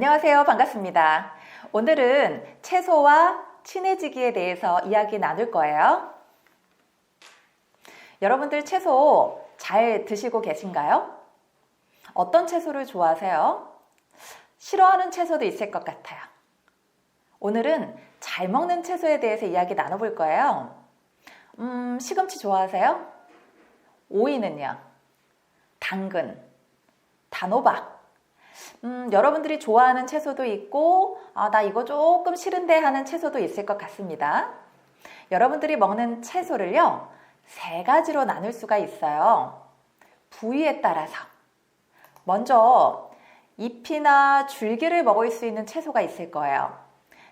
안녕하세요. 반갑습니다. 오늘은 채소와 친해지기에 대해서 이야기 나눌 거예요. 여러분들 채소 잘 드시고 계신가요? 어떤 채소를 좋아하세요? 싫어하는 채소도 있을 것 같아요. 오늘은 잘 먹는 채소에 대해서 이야기 나눠볼 거예요. 음, 시금치 좋아하세요? 오이는요? 당근, 단호박. 음, 여러분들이 좋아하는 채소도 있고, 아, 나 이거 조금 싫은데 하는 채소도 있을 것 같습니다. 여러분들이 먹는 채소를요, 세 가지로 나눌 수가 있어요. 부위에 따라서. 먼저, 잎이나 줄기를 먹을 수 있는 채소가 있을 거예요.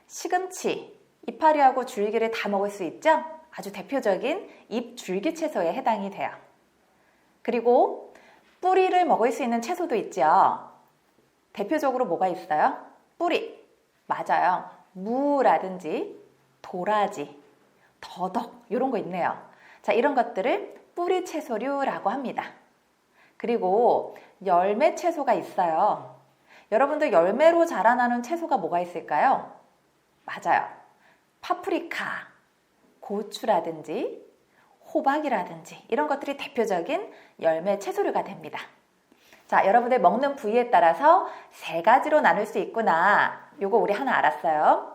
시금치, 이파리하고 줄기를 다 먹을 수 있죠? 아주 대표적인 잎 줄기 채소에 해당이 돼요. 그리고 뿌리를 먹을 수 있는 채소도 있죠. 대표적으로 뭐가 있어요? 뿌리. 맞아요. 무라든지 도라지, 더덕 이런 거 있네요. 자, 이런 것들을 뿌리 채소류라고 합니다. 그리고 열매 채소가 있어요. 여러분들 열매로 자라나는 채소가 뭐가 있을까요? 맞아요. 파프리카, 고추라든지 호박이라든지 이런 것들이 대표적인 열매 채소류가 됩니다. 자, 여러분들 먹는 부위에 따라서 세 가지로 나눌 수 있구나. 요거 우리 하나 알았어요.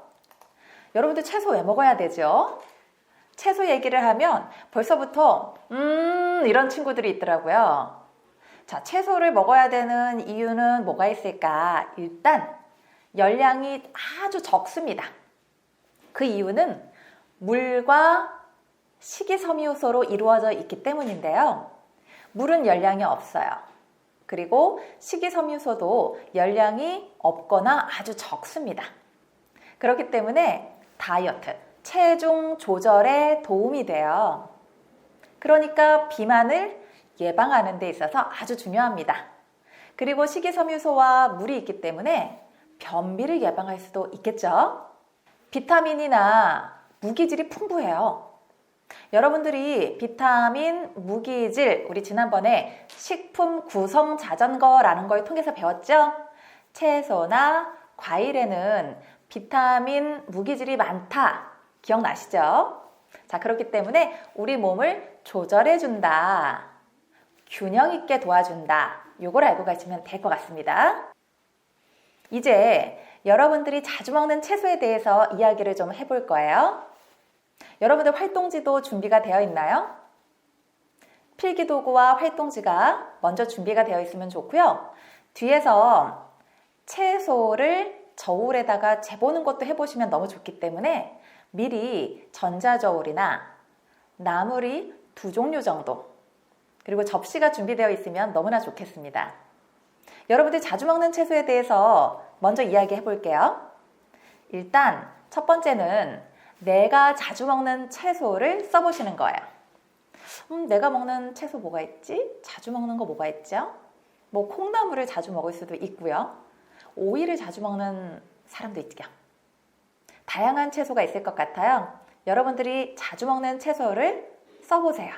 여러분들 채소 왜 먹어야 되죠? 채소 얘기를 하면 벌써부터 음 이런 친구들이 있더라고요. 자, 채소를 먹어야 되는 이유는 뭐가 있을까? 일단 열량이 아주 적습니다. 그 이유는 물과 식이섬유소로 이루어져 있기 때문인데요. 물은 열량이 없어요. 그리고 식이섬유소도 열량이 없거나 아주 적습니다. 그렇기 때문에 다이어트, 체중 조절에 도움이 돼요. 그러니까 비만을 예방하는 데 있어서 아주 중요합니다. 그리고 식이섬유소와 물이 있기 때문에 변비를 예방할 수도 있겠죠. 비타민이나 무기질이 풍부해요. 여러분들이 비타민, 무기질, 우리 지난번에 식품 구성 자전거라는 걸 통해서 배웠죠? 채소나 과일에는 비타민, 무기질이 많다. 기억나시죠? 자, 그렇기 때문에 우리 몸을 조절해준다. 균형 있게 도와준다. 요걸 알고 가시면 될 것 같습니다. 이제 여러분들이 자주 먹는 채소에 대해서 이야기를 좀 해볼 거예요. 여러분들 활동지도 준비가 되어 있나요? 필기 도구와 활동지가 먼저 준비가 되어 있으면 좋고요. 뒤에서 채소를 저울에다가 재보는 것도 해보시면 너무 좋기 때문에 미리 전자저울이나 나물이 두 종류 정도 그리고 접시가 준비되어 있으면 너무나 좋겠습니다. 여러분들 자주 먹는 채소에 대해서 먼저 이야기해 볼게요. 일단 첫 번째는 내가 자주 먹는 채소를 써보시는 거예요. 음, 내가 먹는 채소 뭐가 있지? 자주 먹는 거 뭐가 있죠? 뭐 콩나물을 자주 먹을 수도 있고요. 오이를 자주 먹는 사람도 있죠. 다양한 채소가 있을 것 같아요. 여러분들이 자주 먹는 채소를 써보세요.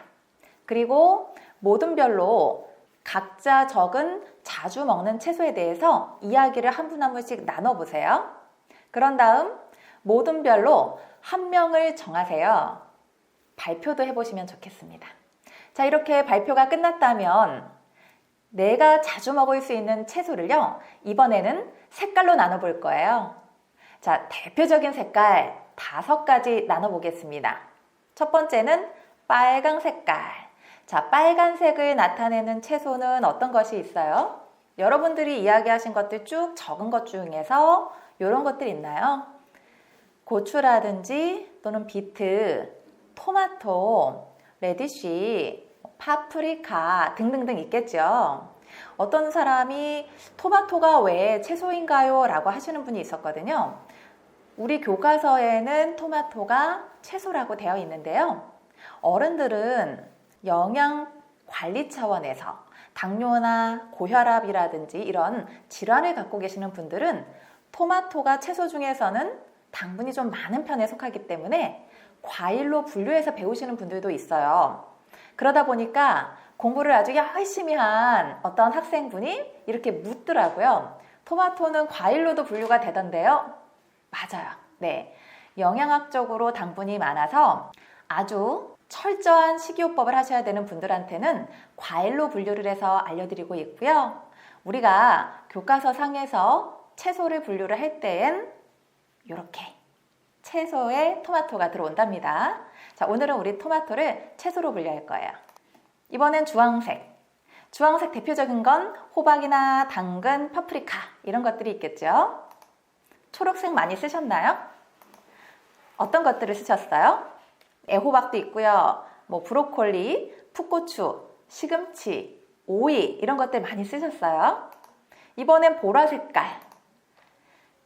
그리고 모든 별로 각자 적은 자주 먹는 채소에 대해서 이야기를 한 분 한 분씩 나눠보세요. 그런 다음 모든 별로 한 명을 정하세요. 발표도 해보시면 좋겠습니다. 자, 이렇게 발표가 끝났다면 내가 자주 먹을 수 있는 채소를요, 이번에는 색깔로 나눠볼 거예요. 자, 대표적인 색깔 다섯 가지 나눠보겠습니다. 첫 번째는 빨강 색깔. 자, 빨간색을 나타내는 채소는 어떤 것이 있어요? 여러분들이 이야기하신 것들 쭉 적은 것 중에서 이런 것들 있나요? 고추라든지 또는 비트, 토마토, 레디쉬, 파프리카 등등등 있겠죠. 어떤 사람이 토마토가 왜 채소인가요? 라고 하시는 분이 있었거든요. 우리 교과서에는 토마토가 채소라고 되어 있는데요. 어른들은 영양 관리 차원에서 당뇨나 고혈압이라든지 이런 질환을 갖고 계시는 분들은 토마토가 채소 중에서는 당분이 좀 많은 편에 속하기 때문에 과일로 분류해서 배우시는 분들도 있어요. 그러다 보니까 공부를 아주 열심히 한 어떤 학생분이 이렇게 묻더라고요. 토마토는 과일로도 분류가 되던데요. 맞아요. 네. 영양학적으로 당분이 많아서 아주 철저한 식이요법을 하셔야 되는 분들한테는 과일로 분류를 해서 알려드리고 있고요. 우리가 교과서 상에서 채소를 분류를 할 때엔 이렇게 채소에 토마토가 들어온답니다. 자, 오늘은 우리 토마토를 채소로 분류할 거예요. 이번엔 주황색. 주황색 대표적인 건 호박이나 당근, 파프리카 이런 것들이 있겠죠. 초록색 많이 쓰셨나요? 어떤 것들을 쓰셨어요? 애호박도 있고요. 뭐 브로콜리, 풋고추, 시금치, 오이 이런 것들 많이 쓰셨어요. 이번엔 보라 색깔.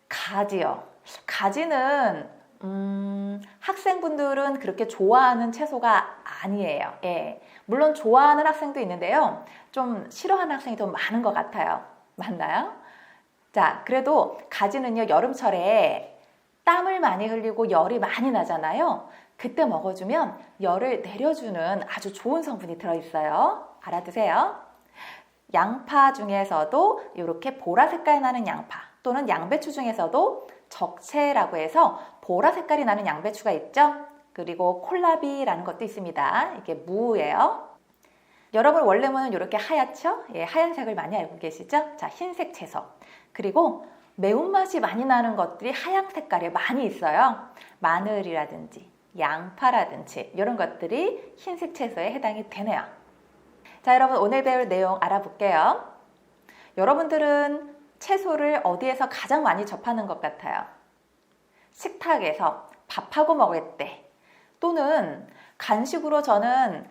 가지요. 가지는 음, 학생분들은 그렇게 좋아하는 채소가 아니에요. 예. 물론 좋아하는 학생도 있는데요. 좀 싫어하는 학생이 더 많은 것 같아요. 맞나요? 자, 그래도 가지는요, 여름철에 땀을 많이 흘리고 열이 많이 나잖아요. 그때 먹어주면 열을 내려주는 아주 좋은 성분이 들어있어요. 알아두세요. 양파 중에서도 이렇게 보라 색깔 나는 양파 또는 양배추 중에서도 적채라고 해서 보라 색깔이 나는 양배추가 있죠. 그리고 콜라비라는 것도 있습니다. 이게 무예요. 여러분 원래는 이렇게 하얗죠? 예, 하얀색을 많이 알고 계시죠? 자, 흰색 채소. 그리고 매운맛이 많이 나는 것들이 하얀 색깔에 많이 있어요. 마늘이라든지 양파라든지 이런 것들이 흰색 채소에 해당이 되네요. 자, 여러분 오늘 배울 내용 알아볼게요. 여러분들은 채소를 어디에서 가장 많이 접하는 것 같아요? 식탁에서 밥하고 먹을 때 또는 간식으로 저는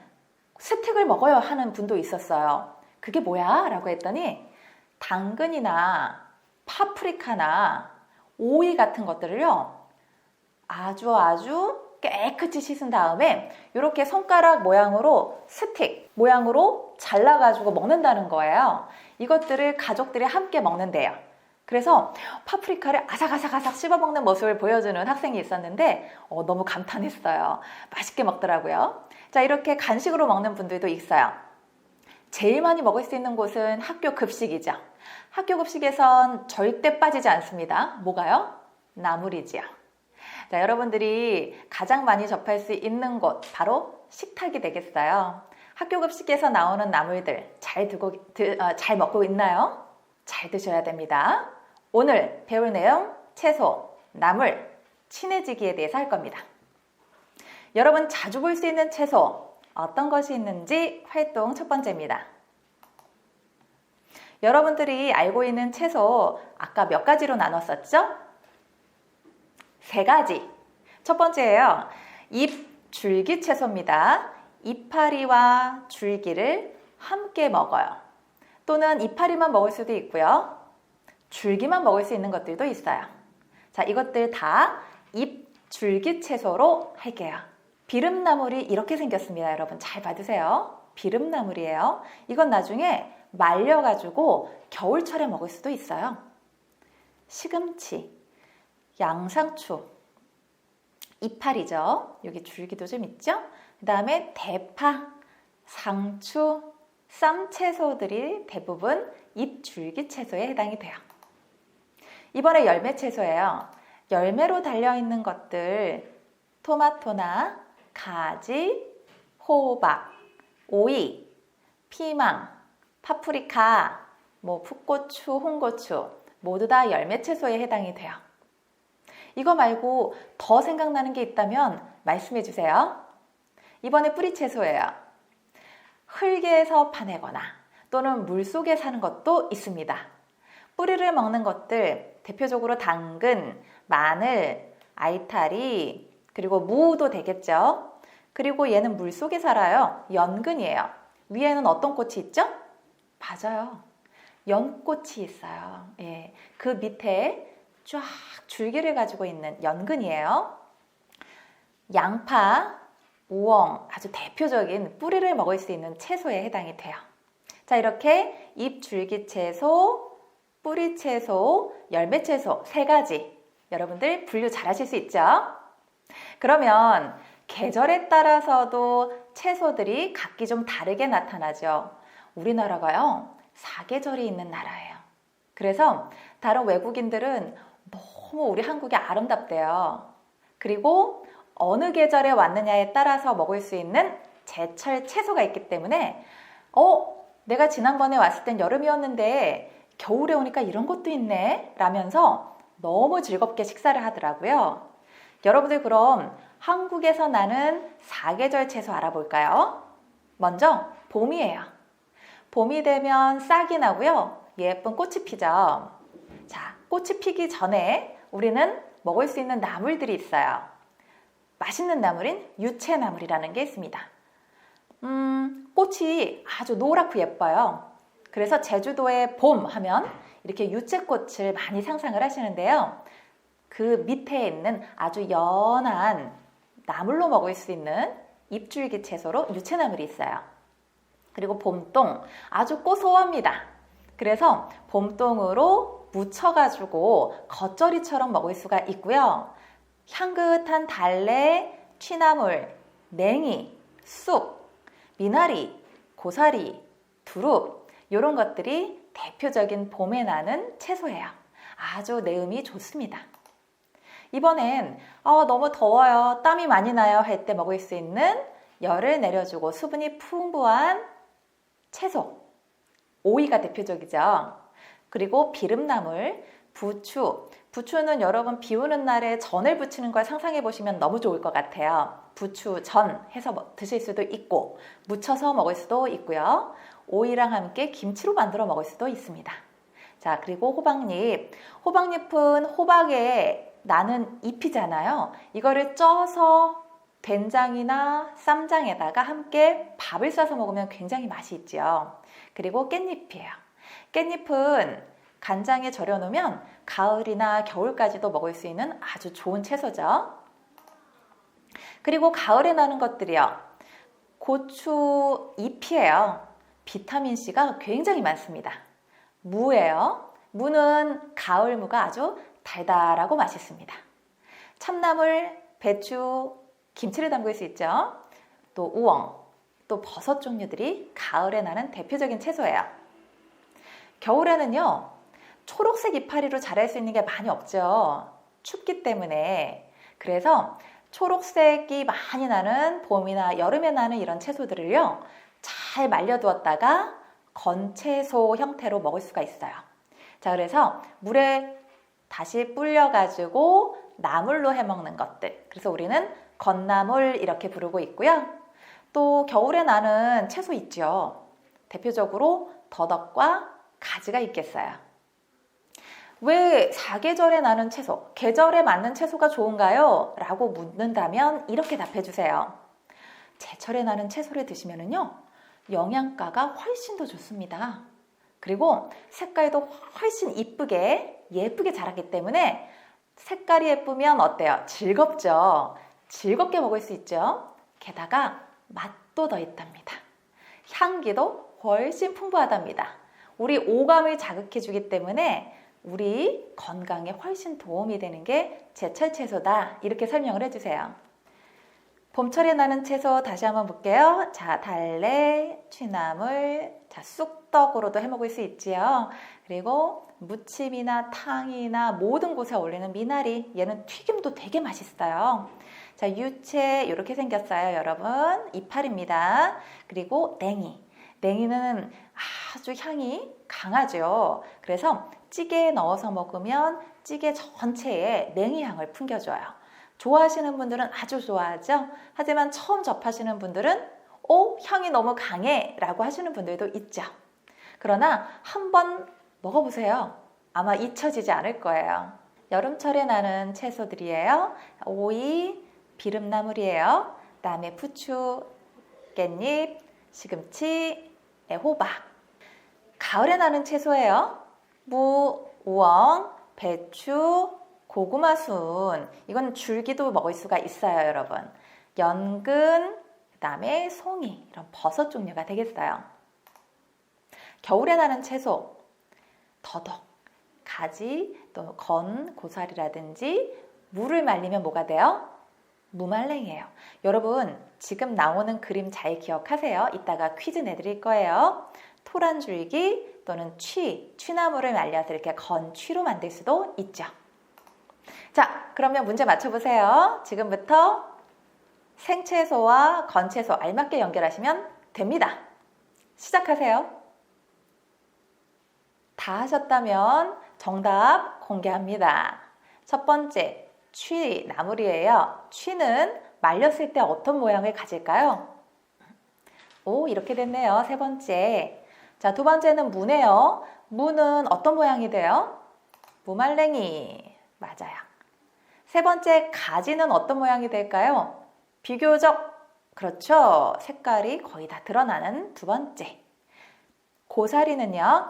스틱을 먹어요 하는 분도 있었어요. 그게 뭐야? 라고 했더니 당근이나 파프리카나 오이 같은 것들을요. 아주 아주 깨끗이 씻은 다음에 이렇게 손가락 모양으로 스틱 모양으로 잘라가지고 먹는다는 거예요. 이것들을 가족들이 함께 먹는데요. 그래서 파프리카를 아삭아삭아삭 씹어먹는 모습을 보여주는 학생이 있었는데 어, 너무 감탄했어요. 맛있게 먹더라고요. 자 이렇게 간식으로 먹는 분들도 있어요. 제일 많이 먹을 수 있는 곳은 학교 급식이죠. 학교 급식에선 절대 빠지지 않습니다. 뭐가요? 나물이지요. 자, 여러분들이 가장 많이 접할 수 있는 곳, 바로 식탁이 되겠어요. 학교 급식에서 나오는 나물들 잘, 두고, 드, 어, 잘 먹고 있나요? 잘 드셔야 됩니다. 오늘 배울 내용, 채소, 나물, 친해지기에 대해서 할 겁니다. 여러분 자주 볼 수 있는 채소, 어떤 것이 있는지 활동 첫 번째입니다. 여러분들이 알고 있는 채소 아까 몇 가지로 나눴었죠? 세 가지. 첫 번째예요. 잎 줄기 채소입니다. 이파리와 줄기를 함께 먹어요. 또는 이파리만 먹을 수도 있고요. 줄기만 먹을 수 있는 것들도 있어요. 자, 이것들 다 잎 줄기 채소로 할게요. 비름나물이 이렇게 생겼습니다. 여러분 잘 봐두세요. 비름나물이에요. 이건 나중에 말려가지고 겨울철에 먹을 수도 있어요. 시금치, 양상추, 이파리죠. 여기 줄기도 좀 있죠? 그 다음에 대파, 상추, 쌈 채소들이 대부분 잎줄기 채소에 해당이 돼요. 이번에 열매 채소예요. 열매로 달려있는 것들, 토마토나 가지, 호박, 오이, 피망, 파프리카, 뭐 풋고추, 홍고추 모두 다 열매 채소에 해당이 돼요. 이거 말고 더 생각나는 게 있다면 말씀해 주세요. 이번에 뿌리 채소예요. 흙에서 파내거나 또는 물 속에 사는 것도 있습니다. 뿌리를 먹는 것들 대표적으로 당근, 마늘, 아이타리, 그리고 무도 되겠죠. 그리고 얘는 물 속에 살아요. 연근이에요. 위에는 어떤 꽃이 있죠? 맞아요. 연꽃이 있어요. 예. 그 밑에 쫙 줄기를 가지고 있는 연근이에요. 양파, 우엉, 아주 대표적인 뿌리를 먹을 수 있는 채소에 해당이 돼요. 자, 이렇게 잎 줄기 채소, 뿌리 채소, 열매 채소 세 가지 여러분들 분류 잘 하실 수 있죠? 그러면 계절에 따라서도 채소들이 각기 좀 다르게 나타나죠. 우리나라가요, 사계절이 있는 나라예요. 그래서 다른 외국인들은 너무 우리 한국이 아름답대요. 그리고 어느 계절에 왔느냐에 따라서 먹을 수 있는 제철 채소가 있기 때문에 어, 내가 지난번에 왔을 땐 여름이었는데 겨울에 오니까 이런 것도 있네 라면서 너무 즐겁게 식사를 하더라고요. 여러분들 그럼 한국에서 나는 사계절 채소 알아볼까요? 먼저 봄이에요. 봄이 되면 싹이 나고요. 예쁜 꽃이 피죠. 자, 꽃이 피기 전에 우리는 먹을 수 있는 나물들이 있어요. 맛있는 나물인 유채나물이라는 게 있습니다. 음, 꽃이 아주 노랗고 예뻐요. 그래서 제주도의 봄 하면 이렇게 유채꽃을 많이 상상을 하시는데요. 그 밑에 있는 아주 연한 나물로 먹을 수 있는 잎줄기 채소로 유채나물이 있어요. 그리고 봄동 아주 고소합니다. 그래서 봄동으로 무쳐가지고 겉절이처럼 먹을 수가 있고요. 향긋한 달래, 취나물, 냉이, 쑥, 미나리, 고사리, 두릅 이런 것들이 대표적인 봄에 나는 채소예요. 아주 내음이 좋습니다. 이번엔 어, 너무 더워요, 땀이 많이 나요 할 때 먹을 수 있는 열을 내려주고 수분이 풍부한 채소, 오이가 대표적이죠. 그리고 비름나물, 부추. 부추는 여러분 비 오는 날에 전을 부치는 걸 상상해 보시면 너무 좋을 것 같아요. 부추 전 해서 먹- 드실 수도 있고, 무쳐서 먹을 수도 있고요. 오이랑 함께 김치로 만들어 먹을 수도 있습니다. 자, 그리고 호박잎. 호박잎은 호박에 나는 잎이잖아요. 이거를 쪄서 된장이나 쌈장에다가 함께 밥을 싸서 먹으면 굉장히 맛이 있죠. 그리고 깻잎이에요. 깻잎은 간장에 절여 놓으면 가을이나 겨울까지도 먹을 수 있는 아주 좋은 채소죠. 그리고 가을에 나는 것들이요. 고추 잎이에요. 비타민 C가 굉장히 많습니다. 무예요. 무는 가을 무가 아주 달달하고 맛있습니다. 참나물, 배추, 김치를 담글 수 있죠. 또 우엉, 또 버섯 종류들이 가을에 나는 대표적인 채소예요. 겨울에는요, 초록색 이파리로 자랄 수 있는 게 많이 없죠. 춥기 때문에. 그래서 초록색이 많이 나는 봄이나 여름에 나는 이런 채소들을요, 잘 말려두었다가 건채소 형태로 먹을 수가 있어요. 자, 그래서 물에 다시 불려가지고 나물로 해 먹는 것들. 그래서 우리는 건나물 이렇게 부르고 있고요. 또 겨울에 나는 채소 있죠. 대표적으로 더덕과 가지가 있겠어요. 왜 사계절에 나는 채소, 계절에 맞는 채소가 좋은가요? 라고 묻는다면 이렇게 답해 주세요. 제철에 나는 채소를 드시면은요, 영양가가 훨씬 더 좋습니다. 그리고 색깔도 훨씬 이쁘게, 예쁘게 자라기 때문에 색깔이 예쁘면 어때요? 즐겁죠? 즐겁게 먹을 수 있죠? 게다가 맛도 더 있답니다. 향기도 훨씬 풍부하답니다. 우리 오감을 자극해 주기 때문에 우리 건강에 훨씬 도움이 되는 게 제철 채소다. 이렇게 설명을 해주세요. 봄철에 나는 채소 다시 한번 볼게요. 자, 달래, 취나물, 자, 쑥떡으로도 해 먹을 수 있지요. 그리고 무침이나 탕이나 모든 곳에 어울리는 미나리. 얘는 튀김도 되게 맛있어요. 자, 유채 이렇게 생겼어요, 여러분. 이파리입니다. 그리고 냉이. 냉이는 아주 향이 강하죠. 그래서 찌개에 넣어서 먹으면 찌개 전체에 냉이 향을 풍겨줘요. 좋아하시는 분들은 아주 좋아하죠. 하지만 처음 접하시는 분들은 오 향이 너무 강해 라고 하시는 분들도 있죠. 그러나 한번 먹어보세요. 아마 잊혀지지 않을 거예요. 여름철에 나는 채소들이에요. 오이, 비름나물이에요. 그 다음에 부추, 깻잎, 시금치, 호박. 가을에 나는 채소예요. 무, 우엉, 배추, 고구마 순. 이건 줄기도 먹을 수가 있어요, 여러분. 연근, 그 다음에 송이 이런 버섯 종류가 되겠어요. 겨울에 나는 채소 더덕, 가지, 또 건, 고사리라든지 물을 말리면 뭐가 돼요? 무말랭이에요. 여러분 지금 나오는 그림 잘 기억하세요. 이따가 퀴즈 내드릴 거예요. 토란줄기 또는 취, 취나무를 말려서 이렇게 건취로 만들 수도 있죠. 자, 그러면 문제 맞춰보세요. 지금부터 생채소와 건채소 알맞게 연결하시면 됩니다. 시작하세요. 다 하셨다면 정답 공개합니다. 첫 번째, 취 나물이에요. 취는 말렸을 때 어떤 모양을 가질까요? 오, 이렇게 됐네요. 세 번째. 자, 두 번째는 무네요. 무는 어떤 모양이 돼요? 무말랭이. 맞아요. 세 번째, 가지는 어떤 모양이 될까요? 비교적, 그렇죠. 색깔이 거의 다 드러나는 두 번째. 고사리는요?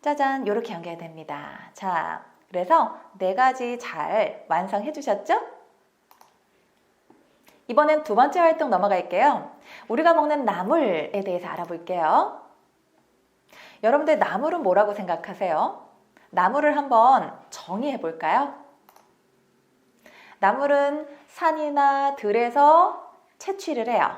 짜잔, 이렇게 연결됩니다. 자, 그래서 네 가지 잘 완성해 주셨죠? 이번엔 두 번째 활동 넘어갈게요. 우리가 먹는 나물에 대해서 알아볼게요. 여러분들 나물은 뭐라고 생각하세요? 나물을 한번 정의해 볼까요? 나물은 산이나 들에서 채취를 해요.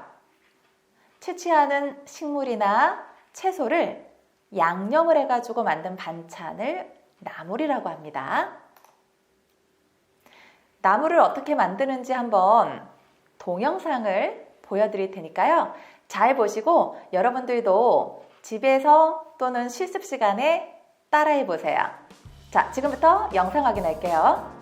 채취하는 식물이나 채소를 양념을 해가지고 만든 반찬을 나물이라고 합니다. 나물을 어떻게 만드는지 한번 동영상을 보여드릴 테니까요. 잘 보시고 여러분들도 집에서 또는 실습 시간에 따라해 보세요. 자, 지금부터 영상 확인할게요.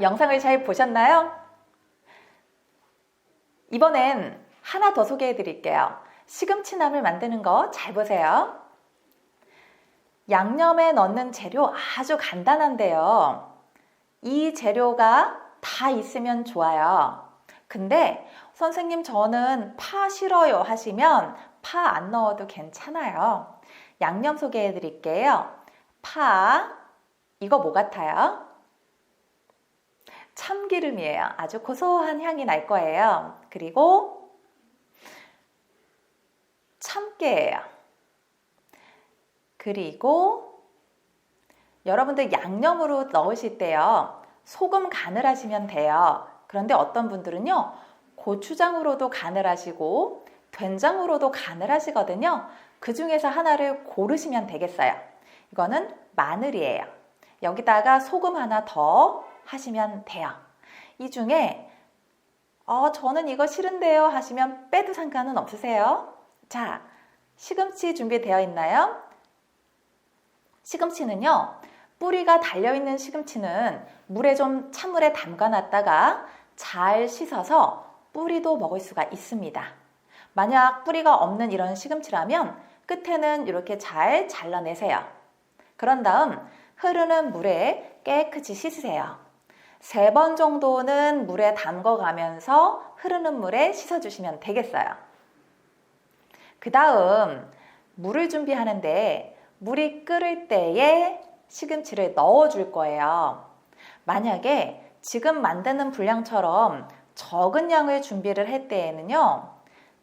영상을 잘 보셨나요? 이번엔 하나 더 소개해 드릴게요. 시금치나물 만드는 거 잘 보세요. 양념에 넣는 재료 아주 간단한데요. 이 재료가 다 있으면 좋아요. 근데 선생님 저는 파 싫어요 하시면 파 안 넣어도 괜찮아요. 양념 소개해 드릴게요. 파, 이거 뭐 같아요? 참기름이에요. 아주 고소한 향이 날 거예요. 그리고 참깨예요. 그리고 여러분들 양념으로 넣으실 때요. 소금 간을 하시면 돼요. 그런데 어떤 분들은요. 고추장으로도 간을 하시고 된장으로도 간을 하시거든요. 그 중에서 하나를 고르시면 되겠어요. 이거는 마늘이에요. 여기다가 소금 하나 더 하시면 돼요. 이 중에 어, 저는 이거 싫은데요 하시면 빼도 상관은 없으세요. 자, 시금치 준비되어 있나요? 시금치는요, 뿌리가 달려있는 시금치는 물에 좀 찬물에 담가 놨다가 잘 씻어서 뿌리도 먹을 수가 있습니다. 만약 뿌리가 없는 이런 시금치라면 끝에는 이렇게 잘 잘라내세요. 그런 다음 흐르는 물에 깨끗이 씻으세요. 세 번 정도는 물에 담궈 가면서 흐르는 물에 씻어주시면 되겠어요. 그 다음 물을 준비하는데 물이 끓을 때에 시금치를 넣어줄 거예요. 만약에 지금 만드는 분량처럼 적은 양을 준비를 할 때에는요,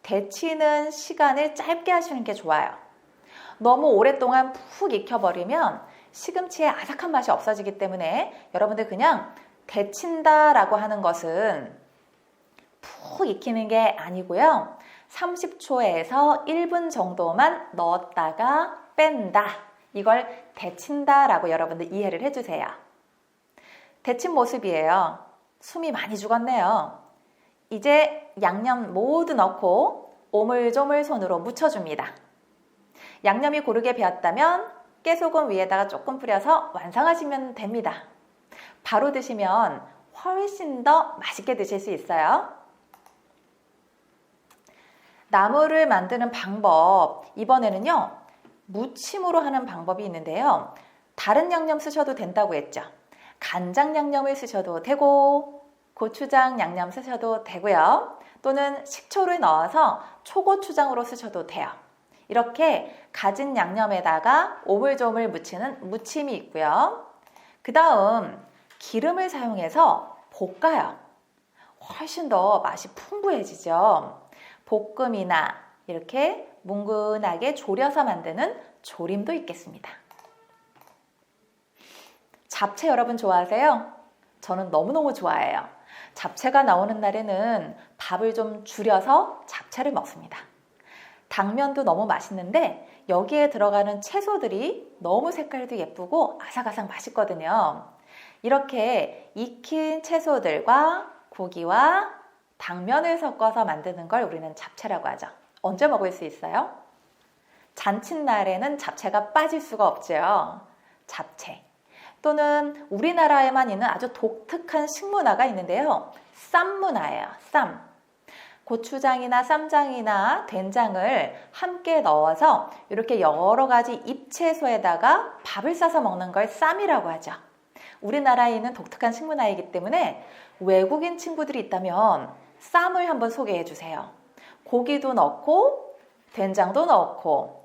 데치는 시간을 짧게 하시는 게 좋아요. 너무 오랫동안 푹 익혀버리면 시금치의 아삭한 맛이 없어지기 때문에 여러분들 그냥 데친다라고 하는 것은 푹 익히는 게 아니고요. 30초에서 1분 정도만 넣었다가 뺀다. 이걸 데친다라고 여러분들 이해를 해주세요. 데친 모습이에요. 숨이 많이 죽었네요. 이제 양념 모두 넣고 오물조물 손으로 묻혀줍니다. 양념이 고르게 배었다면 깨소금 위에다가 조금 뿌려서 완성하시면 됩니다. 바로 드시면 훨씬 더 맛있게 드실 수 있어요. 나물을 만드는 방법, 이번에는요, 무침으로 하는 방법이 있는데요. 다른 양념 쓰셔도 된다고 했죠. 간장 양념을 쓰셔도 되고, 고추장 양념 쓰셔도 되고요. 또는 식초를 넣어서 초고추장으로 쓰셔도 돼요. 이렇게 가진 양념에다가 오물조물 무치는 무침이 있고요. 그 다음 기름을 사용해서 볶아요. 훨씬 더 맛이 풍부해지죠. 볶음이나 이렇게 뭉근하게 졸여서 만드는 조림도 있겠습니다. 잡채 여러분 좋아하세요? 저는 너무너무 좋아해요. 잡채가 나오는 날에는 밥을 좀 줄여서 잡채를 먹습니다. 당면도 너무 맛있는데 여기에 들어가는 채소들이 너무 색깔도 예쁘고 아삭아삭 맛있거든요. 이렇게 익힌 채소들과 고기와 당면을 섞어서 만드는 걸 우리는 잡채라고 하죠. 언제 먹을 수 있어요? 잔칫날에는 잡채가 빠질 수가 없죠. 잡채. 또는 우리나라에만 있는 아주 독특한 식문화가 있는데요. 쌈문화예요. 쌈. 고추장이나 쌈장이나 된장을 함께 넣어서 이렇게 여러 가지 잎채소에다가 밥을 싸서 먹는 걸 쌈이라고 하죠. 우리나라에 있는 독특한 식문화이기 때문에 외국인 친구들이 있다면 쌈을 한번 소개해 주세요. 고기도 넣고 된장도 넣고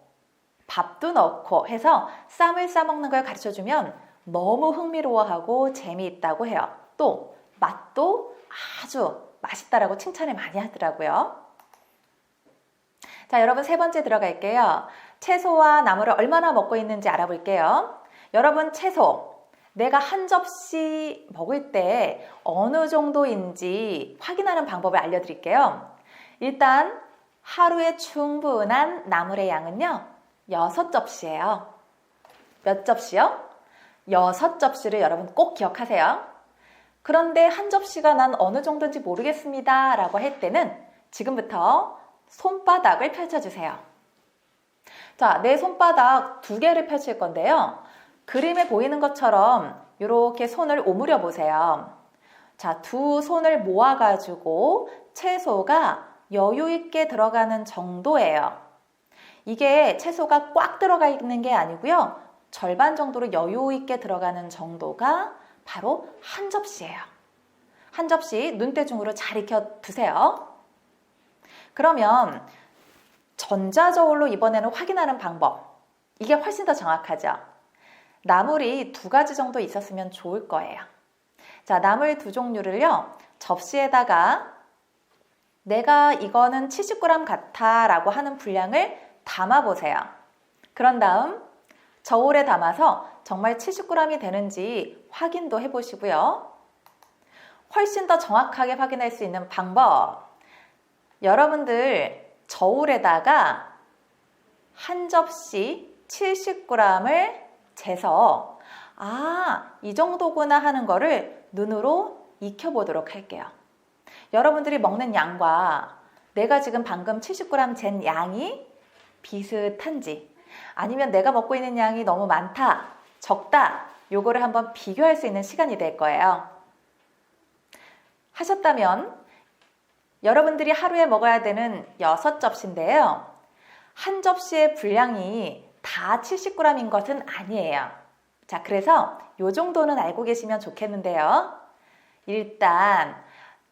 밥도 넣고 해서 쌈을 싸먹는 걸 가르쳐 주면 너무 흥미로워하고 재미있다고 해요. 또 맛도 아주 맛있다라고 칭찬을 많이 하더라고요. 자, 여러분 세 번째 들어갈게요. 채소와 나물을 얼마나 먹고 있는지 알아볼게요. 여러분 채소 내가 한 접시 먹을 때 어느 정도인지 확인하는 방법을 알려드릴게요. 일단 하루에 충분한 나물의 양은요. 6접시예요. 몇 접시요? 6접시를 여러분 꼭 기억하세요. 그런데 한 접시가 난 어느 정도인지 모르겠습니다. 라고 할 때는 지금부터 손바닥을 펼쳐주세요. 자, 내 손바닥 두 개를 펼칠 건데요. 그림에 보이는 것처럼 이렇게 손을 오므려 보세요. 자, 두 손을 모아가지고 채소가 여유 있게 들어가는 정도예요. 이게 채소가 꽉 들어가 있는 게 아니고요. 절반 정도로 여유 있게 들어가는 정도가 바로 한 접시예요. 한 접시 눈대중으로 잘 익혀 두세요. 그러면 전자저울로 이번에는 확인하는 방법. 이게 훨씬 더 정확하죠. 나물이 두 가지 정도 있었으면 좋을 거예요. 자, 나물 두 종류를요, 접시에다가 내가 이거는 70g 같아 라고 하는 분량을 담아 보세요. 그런 다음 저울에 담아서 정말 70g이 되는지 확인도 해보시고요. 훨씬 더 정확하게 확인할 수 있는 방법. 여러분들 저울에다가 한 접시 70g을 재서 아, 이 정도구나 하는 거를 눈으로 익혀보도록 할게요. 여러분들이 먹는 양과 내가 지금 방금 70g 잰 양이 비슷한지 아니면 내가 먹고 있는 양이 너무 많다, 적다, 요거를 한번 비교할 수 있는 시간이 될 거예요. 하셨다면 여러분들이 하루에 먹어야 되는 6접시인데요. 한 접시의 분량이 다 70g인 것은 아니에요. 자, 그래서 요 정도는 알고 계시면 좋겠는데요. 일단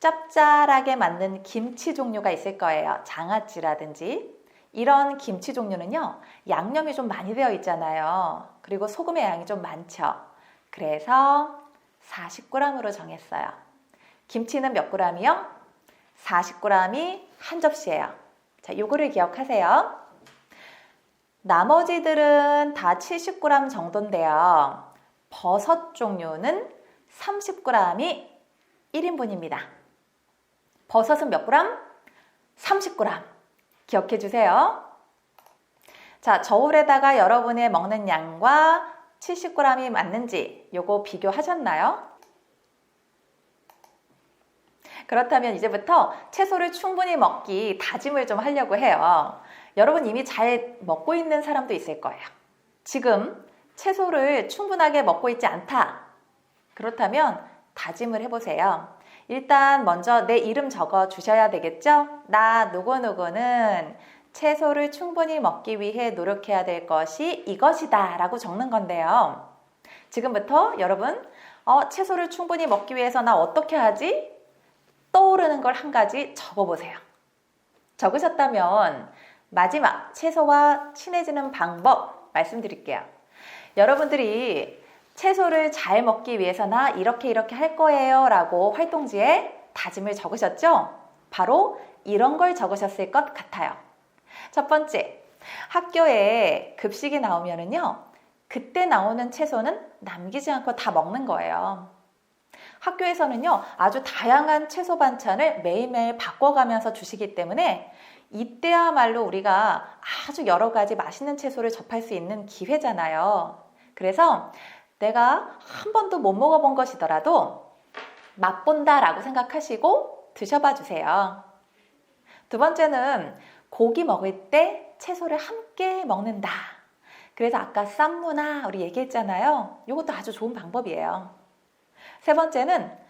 짭짤하게 만든 김치 종류가 있을 거예요. 장아찌라든지 이런 김치 종류는요, 양념이 좀 많이 되어 있잖아요. 그리고 소금의 양이 좀 많죠. 그래서 40g으로 정했어요. 김치는 몇 g이요? 40g이 한 접시예요. 자, 요거를 기억하세요. 나머지들은 다 70g 정도인데요. 버섯 종류는 30g이 1인분입니다. 버섯은 몇 그램? 30g. 기억해 주세요. 자, 저울에다가 여러분의 먹는 양과 70g이 맞는지 요거 비교하셨나요? 그렇다면 이제부터 채소를 충분히 먹기 다짐을 좀 하려고 해요. 여러분 이미 잘 먹고 있는 사람도 있을 거예요. 지금 채소를 충분하게 먹고 있지 않다. 그렇다면 다짐을 해보세요. 일단 먼저 내 이름 적어 주셔야 되겠죠? 나 누구누구는 채소를 충분히 먹기 위해 노력해야 될 것이 이것이다 라고 적는 건데요. 지금부터 여러분, 어, 채소를 충분히 먹기 위해서 나 어떻게 하지? 떠오르는 걸 한 가지 적어보세요. 적으셨다면 마지막 채소와 친해지는 방법 말씀드릴게요. 여러분들이 채소를 잘 먹기 위해서 나 이렇게 이렇게 할 거예요 라고 활동지에 다짐을 적으셨죠? 바로 이런 걸 적으셨을 것 같아요. 첫 번째, 학교에 급식이 나오면은요, 그때 나오는 채소는 남기지 않고 다 먹는 거예요. 학교에서는요, 아주 다양한 채소 반찬을 매일매일 바꿔가면서 주시기 때문에 이때야말로 우리가 아주 여러 가지 맛있는 채소를 접할 수 있는 기회잖아요. 그래서 내가 한 번도 못 먹어본 것이더라도 맛본다 라고 생각하시고 드셔봐 주세요. 두 번째는 고기 먹을 때 채소를 함께 먹는다. 그래서 아까 쌈무나 우리 얘기했잖아요. 이것도 아주 좋은 방법이에요. 세 번째는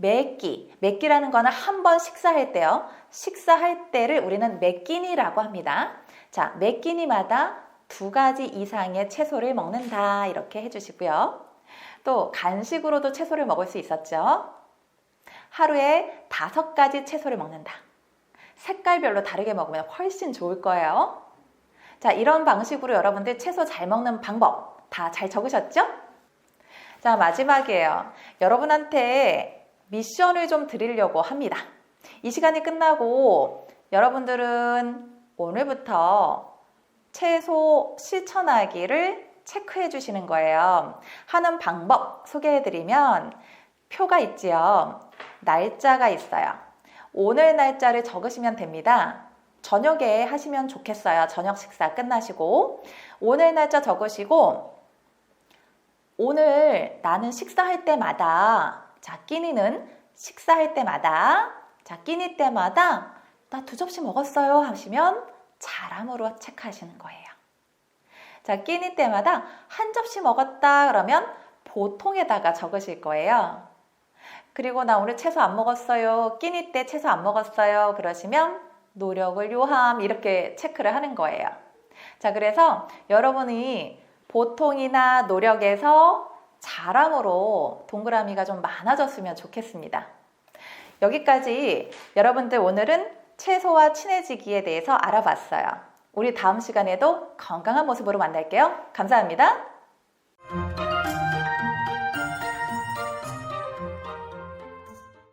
매끼. 매끼라는 거는 한 번 식사할 때요. 식사할 때를 우리는 매끼니라고 합니다. 자, 매끼니마다 두 가지 이상의 채소를 먹는다. 이렇게 해주시고요. 또 간식으로도 채소를 먹을 수 있었죠. 하루에 다섯 가지 채소를 먹는다. 색깔별로 다르게 먹으면 훨씬 좋을 거예요. 자, 이런 방식으로 여러분들 채소 잘 먹는 방법 다 잘 적으셨죠? 자, 마지막이에요. 여러분한테 미션을 좀 드리려고 합니다. 이 시간이 끝나고 여러분들은 오늘부터 채소 실천하기를 체크해 주시는 거예요. 하는 방법 소개해 드리면 표가 있지요. 날짜가 있어요. 오늘 날짜를 적으시면 됩니다. 저녁에 하시면 좋겠어요. 저녁 식사 끝나시고. 오늘 날짜 적으시고, 오늘 나는 식사할 때마다, 자, 끼니는 식사할 때마다, 자, 끼니 때마다 나 두 접시 먹었어요 하시면 잘함으로 체크하시는 거예요. 자, 끼니 때마다 한 접시 먹었다 그러면 보통에다가 적으실 거예요. 그리고 나 오늘 채소 안 먹었어요. 끼니 때 채소 안 먹었어요. 그러시면 노력을 요함 이렇게 체크를 하는 거예요. 자, 그래서 여러분이 보통이나 노력에서 자랑으로 동그라미가 좀 많아졌으면 좋겠습니다. 여기까지 여러분들 오늘은 채소와 친해지기에 대해서 알아봤어요. 우리 다음 시간에도 건강한 모습으로 만날게요. 감사합니다.